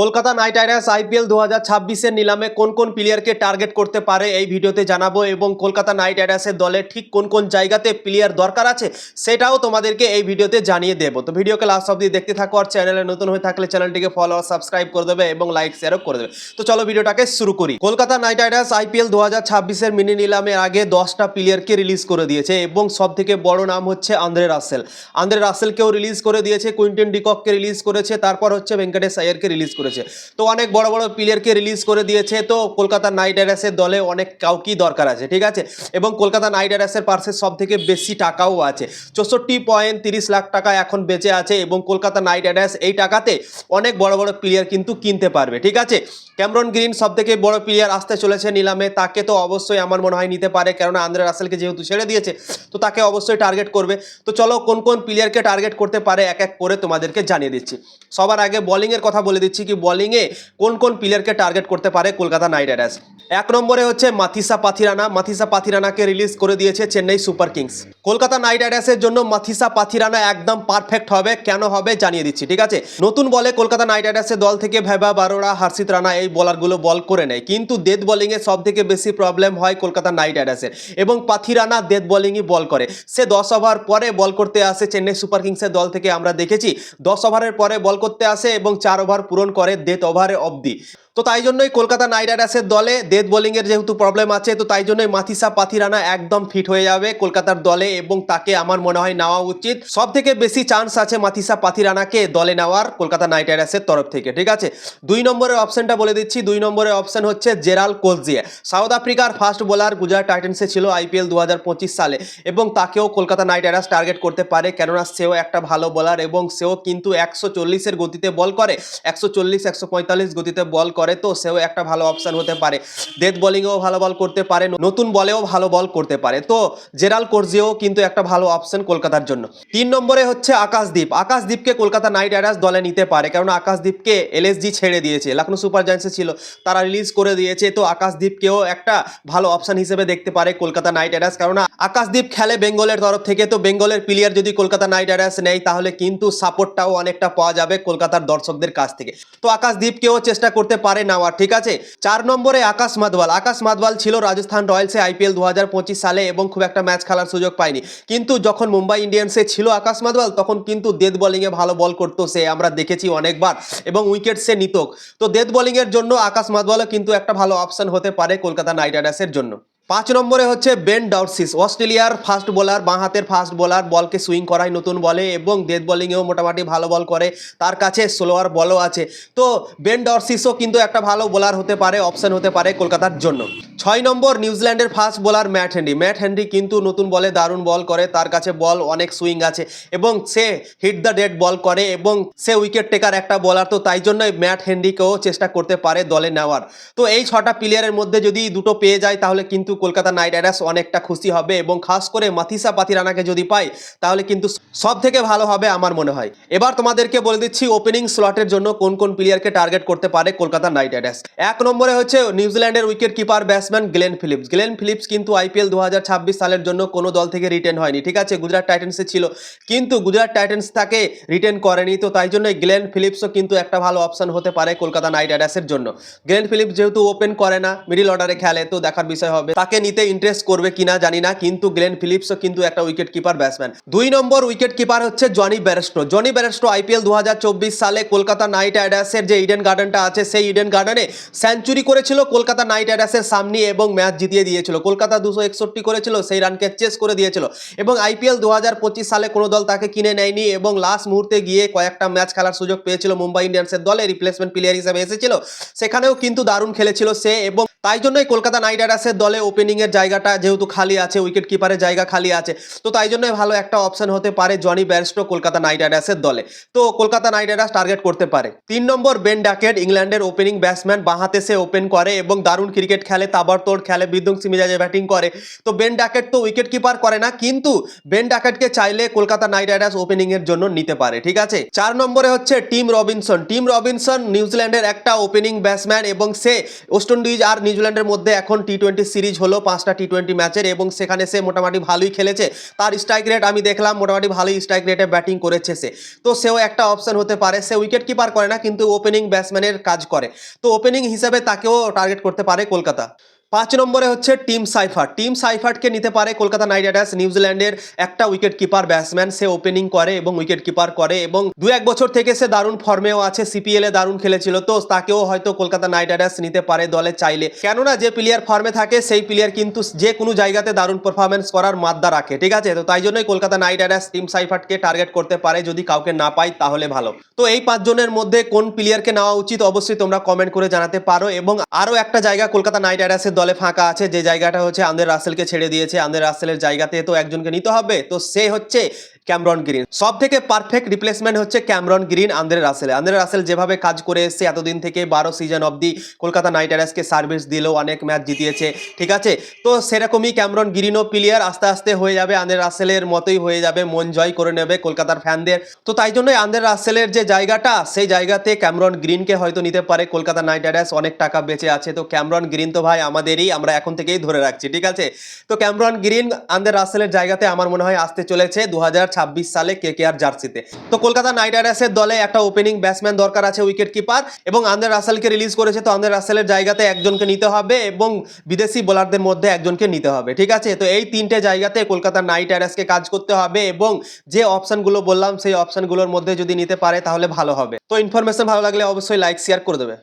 Kolkata night Riders IPL দু হাজার ছাব্বিশের নিলামে কোন কোন প্লেয়ারকে টার্গেট করতে পারে এই ভিডিওতে জানাব এবং কলকাতা নাইট রাইডার্সের দলে ঠিক কোন কোন জায়গাতে প্লেয়ার দরকার আছে সেটাও তোমাদেরকে এই ভিডিওতে জানিয়ে দেবো। তো ভিডিওকে লাস্ট অবধি দেখতে থাকো আর চ্যানেলে নতুন হয়ে থাকলে চ্যানেলটিকে ফলো সাবস্ক্রাইব করে দেবে এবং লাইক শেয়ারও করে দেবে। তো চলো ভিডিওটাকে শুরু করি। কলকাতা নাইট রাইডার্স আইপিএল দু হাজার ছাব্বিশের মিনি নিলামের আগে দশটা প্লেয়ারকে রিলিজ করে দিয়েছে এবং সব থেকে বড় নাম হচ্ছে আন্দ্রে রাসেল। আন্দ্রে রাসেলকেও রিলিজ করে দিয়েছে, কুইন্টন ডিকককে রিলিজ করেছে, তারপর হচ্ছে ভেঙ্কটেশ আয়ারকে রিলিজ করেছে। তো অনেক বড় বড় প্লেয়ারকে রিলিজ করে দিয়েছে। তো কলকাতা নাইট রাইডার্সের দলে অনেক কাউকেই দরকার আছে, ঠিক আছে? এবং কলকাতা নাইট রাইডার্সের পার্সে সব থেকে বেশি টাকাও আছে। চৌষট্টি পয়েন্ট তিরিশ লাখ টাকা এখন বেঁচে আছে এবং কলকাতা নাইট রাইডার্স এই টাকাতে অনেক বড় বড় প্লেয়ার কিন্তু কিনতে পারবে, ঠিক আছে? ক্যামরন গ্রিন সব থেকে বড় প্লেয়ার আসতে চলেছে নিলামে। তাকে তো অবশ্যই আমার মনে হয় নিতে পারে, কেননা আন্দ্রে রাসেলকে যেহেতু ছেড়ে দিয়েছে, তো তাকে অবশ্যই টার্গেট করবে। তো চলো কোন কোন প্লেয়ারকে টার্গেট করতে পারে, এক এক করে তোমাদেরকে জানিয়ে দিচ্ছি। সবার আগে বোলিংয়ের কথা বলে দিচ্ছি কি বোলিংয়ে কোন কোন প্লেয়ারকে টার্গেট করতে পারে কলকাতা নাইট রাইডার্স? এক নম্বরে হচ্ছে মাথিসা পাথিরানা। মাথিসা পাথিরানাকে রিলিজ করে দিয়েছে Chennai super kings. Kolkata knight রাইডার্সের জন্য মাথিসা পাথিরানা একদম পারফেক্ট হবে। কেন হবে জানিয়ে দিচ্ছি, ঠিক আছে? নতুন বলে কলকাতা নাইট রাইডার্সের দল থেকে ভেবা বারোরা হার্ষিত রানা এই বলারগুলো বল করে নেয়। কিন্তু ডেথ বোলিংয়ে সব থেকে বেশি প্রবলেম হয় কলকাতা নাইট রাইডার্সের এবং পাথিরানা ডেথ বোলিংই বল করে। সে দশ ওভার পরে বল করতে আসে চেন্নাই সুপার কিংসের দল থেকে। আমরা দেখেছি, দশ ওভারের পরে বল করতে আসে এবং চার ওভার পূরণ করে। ডেথ ওভারে অবধি। তো তাই জন্যই কলকাতা নাইট রাইডার্সের দলে ডেথ বোলিংয়ের যেহেতু প্রবলেম আছে, তো তাই জন্যই মাথিসা পাথিরানা একদম ফিট হয়ে যাবে কলকাতার দলে এবং তাকে আমার মনে হয় নেওয়া উচিত। সব থেকে বেশি চান্স আছে মাথিসা পাথিরানাকে দলে নেওয়ার কলকাতা নাইট রাইডার্সের তরফ থেকে, ঠিক আছে? দুই নম্বরের অপশনটা বলে দিচ্ছি, দুই নম্বরের অপশন হচ্ছে জেরাল কোলজিয়া। সাউথ আফ্রিকার ফার্স্ট বোলার গুজরাট টাইটেন্সে ছিল আইপিএল দু হাজার পঁচিশ সালে এবং তাকেও কলকাতা নাইট রাইডার্স টার্গেট করতে পারে, কেননা সেও একটা ভালো বোলার এবং সেও কিন্তু একশো চল্লিশের গতিতে বল করে, একশো চল্লিশ, একশো গতিতে বল করে। তো সেও একটা ভালো অপশন হতে পারে। ডেথ বোলিংয়েও ভালো বল করতে পারে, নতুন বলেও ভালো বল করতে পারে। তো জেরাল কোর্জিও কিন্তু একটা ভালো অপশন কলকাতার জন্য। তিন নম্বরে হচ্ছে আকাশদ্বীপ আকাশদ্বীপকে কলকাতা নাইট রাইডার্স দলে নিতে পারে কারণ আকাশদ্বীপকে এলএসজি ছেড়ে দিয়েছে। লখনৌ সুপার জায়ান্টসে ছিল, তারা রিলিজ করে দিয়েছে। তো আকাশদ্বীপকেও একটা ভালো অপশন হিসেবে দেখতে পারে কলকাতা নাইট রাইডার্স কারণ আকাশদ্বীপ খেলে বেঙ্গলের তরফ থেকে। তো বেঙ্গলের প্লেয়ার যদি কলকাতা নাইট রাইডার্স নেয়, তাহলে কিন্তু সাপোর্টটাও অনেকটা পাওয়া যাবে কলকাতার দর্শকদের কাছ থেকে। তো আকাশদ্বীপকেও চেষ্টা করতে পারে নেওয়ার ঠিক আছে? চার নম্বরে আকাশ মাদওয়াল। আকাশ মাদওয়াল ছিল রাজস্থান রয়্যালসে আইপিএল দু হাজার পঁচিশ সালে এবং খুব একটা ম্যাচ খেলার সুযোগ পায়নি। কিন্তু যখন মুম্বাই ইন্ডিয়ান্সে ছিল আকাশ মাদওয়াল, তখন কিন্তু ডেথ বোলিংয়ে ভালো বল করতো সে, আমরা দেখেছি অনেকবার, এবং উইকেট সে নিতক। তো ডেথ বোলিংয়ের জন্য আকাশ মাদওয়ালও কিন্তু একটা ভালো অপশন হতে পারে কলকাতা নাইট রাইডার্সের জন্য। পাঁচ নম্বরে হচ্ছে বেন ডাউটসিস অস্ট্রেলিয়ার ফাস্ট বোলার, বাঁ হাতের ফাস্ট বোলার, বলকে সুইং করায় নতুন বলে এবং ডেথ বলিংয়েও মোটামুটি ভালো বল করে, তার কাছে স্লোয়ার বলও আছে। তো বেন ডরসিসও কিন্তু একটা ভালো বোলার হতে পারে, অপশন হতে পারে কলকাতার জন্য। ছয় নম্বর নিউজিল্যান্ডের fast bowler Matt Henry. Matt Henry কিন্তু নতুন বলে দারুণ বল করে, তার কাছে বল অনেক সুইং আছে এবং সে হিট দ্য ডেড বল করে এবং সে উইকেট টেকার একটা বলার তো তাই জন্যই ম্যাট হেনরিকেও চেষ্টা করতে পারে দলে নেওয়ার। তো এই ছটা প্লেয়ারের মধ্যে যদি দুটো পেয়ে যায়, তাহলে কিন্তু কলকাতা নাইট রাইডার্স অনেকটা খুশি হবে এবং খাস করে মাথিসা পাথিরানাকে যদি পাই তাহলে কিন্তু সব থেকে ভালো হবে আমার মনে হয়। এবার তোমাদেরকে বলে দিচ্ছি ওপেনিং স্লটের জন্য কোন কোন প্লেয়ারকে টার্গেট করতে পারে কলকাতা নাইট রাইডার্স। এক নম্বরে হচ্ছে নিউজিল্যান্ডের wicket keeper batsman Glenn Phillips. Glenn Phillips কিন্তু আইপিএল দু হাজার ছাব্বিশ সালের জন্য কোনো দল থেকে রিটেন হয়নি, ঠিক আছে? গুজরাট টাইটেন্সে ছিল। কিন্তু গুজরাট টাইটেন্স তাকে রিটেন করেনি, তো তাই জন্য গ্লেন ফিলিপসও কিন্তু একটা ভালো অপশন হতে পারে কলকাতা নাইট রাইডার্সের জন্য। গ্লেন ফিলিপস যেহেতু ওপেন করে না মিডিল অর্ডারে খেলে, তো দেখার বিষয় হবে তাকে নিতে ইন্টারেস্ট করবে কিনা জানি না, কিন্তু গ্লেন ফিলিপসও কিন্তু একটা উইকেট কিপার ব্যাটসম্যান দুই নম্বর উইকেট কিপার হচ্ছে Jonny Bairstow. Jonny Bairstow IPL দু হাজার চব্বিশ সালে কলকাতা নাইট রাইডার্সের যে ইডেন গার্ডেনটা আছে, সেই ইডেন গার্ডেনে সেঞ্চুরি করেছিল কলকাতা নাইট রাইডার্সের সামনে। এবং ম্যাচ জিতিয়ে দিয়েছিল। কলকাতা দুশো একষট্টি করেছিল, সেই রানকে চেস করে দিয়েছিল। এবং আইপিএল দু হাজার পঁচিশ সালে কোনো দল তাকে কিনে নেয়নি এবং লাস্ট মুহূর্তে গিয়ে কয়েকটা ম্যাচ খেলার সুযোগ পেয়েছিল মুম্বাই ইন্ডিয়ান্সের দলে। রিপ্লেসমেন্ট প্লেয়ার হিসেবে এসেছিল। সেখানেও কিন্তু দারুণ খেলেছিল সে এবং তাই জন্যই কলকাতা নাইট রাইডার্সের দলে ওপেনিংয়ের জায়গাটা যেহেতু খালি আছে উইকেট কিপারের জায়গা খালি আছে, তো তাই জন্যই ভালো একটা অপশন হতে পারে জনি ব্যারস্টো কলকাতা নাইট রাইডার্সের দলে। তো কলকাতা নাইট রাইডার্স টার্গেট করতে পারে। তিন নম্বর বেন ডাকেট ইংল্যান্ডের ওপেনিং ব্যাটসম্যান বাঁহাতে সে ওপেন করে এবং দারুণ ক্রিকেট খেলে তাবড়তোড় খেলে বিধ্বংসী মিজাজে ব্যাটিং করে। তো বেন ডাকেট তো উইকেট কিপার করে না, কিন্তু বেন ডাকেটকে চাইলে কলকাতা নাইট রাইডার্স ওপেনিং এর জন্য নিতে পারে, ঠিক আছে? চার নম্বরে হচ্ছে টিম রবিনসন টিম রবিনসন নিউজিল্যান্ডের একটা ওপেনিং ব্যাটসম্যান এবং সে ওয়েস্ট ইন্ডিজ আর নিউজিল্যান্ডের মধ্যে এখন টি টোয়েন্টি সিরিজ হলো পাঁচটা টি টোয়েন্টি ম্যাচের এবং সেখানে সে মোটামুটি ভালোই খেলেছে। তার স্ট্রাইক রেট আমি দেখলাম মোটামুটি ভালোই স্ট্রাইক রেটে ব্যাটিং করেছে সে। তো সেও একটা অপশন হতে পারে। সে উইকেট কিপার করে না, কিন্তু ওপেনিং ব্যাটসম্যানের কাজ করে। তো ওপেনিং হিসাবে তাকেও টার্গেট করতে পারে কলকাতা। পাঁচ নম্বরে হচ্ছে টিম সাইফার টিম সাইফার্টকে নিতে পারে কলকাতা নাইট রাইডার্স, নিউজিল্যান্ডের একটা উইকেট কিপার ব্যাটসম্যান। সে ওপেনিং করে এবং উইকেট কিপার করে এবং দু এক বছর থেকে সে দারুণ ফর্মেও আছে সিপিএল এ দারুণ খেলেছিল। তো তাকেও হয়তো কলকাতা নাইট রাইডার্স নিতে পারে দলে চাইলে। কেননা যে প্লেয়ার ফর্মে থাকে, সেই প্লেয়ার কিন্তু যে কোনো জায়গাতে দারুণ পারফরমেন্স করার মাদ্দা রাখে, ঠিক আছে? তো তাই জন্যই কলকাতা নাইট রাইডার্স টিম সাইফার্টকে টার্গেট করতে পারে। যদি কাউকে না পায় তাহলে ভালো। তো এই পাঁচজনের মধ্যে কোন প্লেয়ারকে নেওয়া উচিত, অবশ্যই তোমরা কমেন্ট করে জানাতে পারো। এবং আরও একটা জায়গা কলকাতা নাইট রাইডার্সের দলে ফাঁকা আছে, যে জায়গাটা হচ্ছে আন্দের রাসেলকে ছেড়ে দিয়েছে, আন্দের রাসেলের জায়গাতে তো একজনকে নিতে হবে, তো সে হচ্ছে ক্যামরন গ্রিন। সব থেকে পারফেক্ট রিপ্লেসমেন্ট হচ্ছে Cameron Green Andre Russell. Andre Russell যেভাবে কাজ করে এসছে এতদিন থেকে বারো সিজন অবধি কলকাতা নাইট রাইডার্সকে সার্ভিস দিল অনেক ম্যাচ জিতিয়েছে, ঠিক আছে? তো সেরকমই ক্যামরন গ্রিনও প্লেয়ার আস্তে আস্তে হয়ে যাবে, আন্দ্রে রাসেলের মতোই হয়ে যাবে, মন জয় করে নেবে কলকাতার ফ্যানদের তো তাই জন্যই আন্দ্রে রাসেলের যে জায়গাটা, সেই জায়গাতে ক্যামরন গ্রিনকে হয়তো নিতে পারে কলকাতা নাইট রাইডার্স, অনেক টাকা বেঁচে আছে। তো ক্যামরন গ্রিন তো ভাই আমাদেরই, আমরা এখন থেকেই ধরে রাখছি, ঠিক আছে? তো ক্যামরন গ্রিন আন্দের রাসেলের জায়গাতে আমার মনে হয় আসতে চলেছে। দু হাজার সালে কে কে আর জার্সিতে। তো কলকাতা নাইট রাইডার্সের দলে একটা ওপেনিং ব্যাটসম্যান দরকার আছে উইকেট কিপার এবং আন্দের রাসেলকে রিলিজ করেছে, তো আন্দের রাসেলের জায়গাতে একজনকে নিতে হবে এবং বিদেশি বোলারদের মধ্যে একজনকে নিতে হবে, ঠিক আছে? তো এই তিনটে জায়গাতে কলকাতা নাইট রাইডার্সকে কাজ করতে হবে এবং যে অপশনগুলো বললাম, সেই অপশনগুলোর মধ্যে যদি নিতে পারে তাহলে ভালো হবে। তো ইনফরমেশন ভালো লাগলে অবশ্যই লাইক শেয়ার করে দেবে।